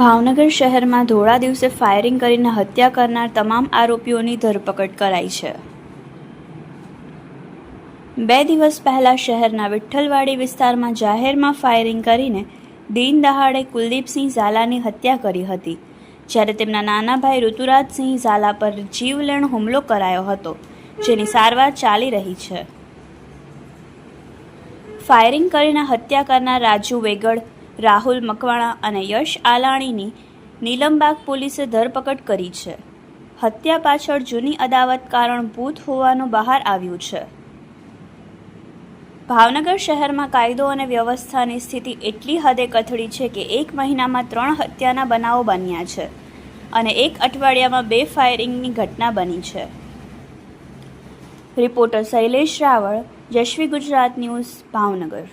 ભાવનગર શહેરમાં ધોળા દિવસે ફાયરિંગ કરીને હત્યા કરનાર તમામ આરોપીઓની ધરપકડ કરાઈ છે. બે દિવસ પહેલા શહેરના વિઠ્ઠલવાડી વિસ્તારમાં જાહેરમાં ફાયરિંગ કરીને દિન દહાડે કુલદીપસિંહ ઝાલાની હત્યા કરી હતી, જ્યારે તેમના નાના ભાઈ ઋતુરાજસિંહ ઝાલા પર જીવલેણ હુમલો કરાયો હતો. જેની સારવાર ચાલી રહી છે. ફાયરિંગ કરીને હત્યા કરનાર રાજુ વેગડ, રાહુલ મકવાણા અને યશ આલાણીની નીલમબાગ પોલીસે ધરપકડ કરી છે. હત્યા પાછળ જૂની અદાવત કારણ ભૂત હોવાનું બહાર આવ્યું છે. ભાવનગર શહેરમાં કાયદો અને વ્યવસ્થાની સ્થિતિ એટલી હદે કથળી છે કે એક મહિનામાં ત્રણ હત્યાના બનાવો બન્યા છે અને એક અઠવાડિયામાં બે ફાયરિંગની ઘટના બની છે. રિપોર્ટર શૈલેષ રાવળ જશવી ગુજરાત ન્યૂઝ ભાવનગર.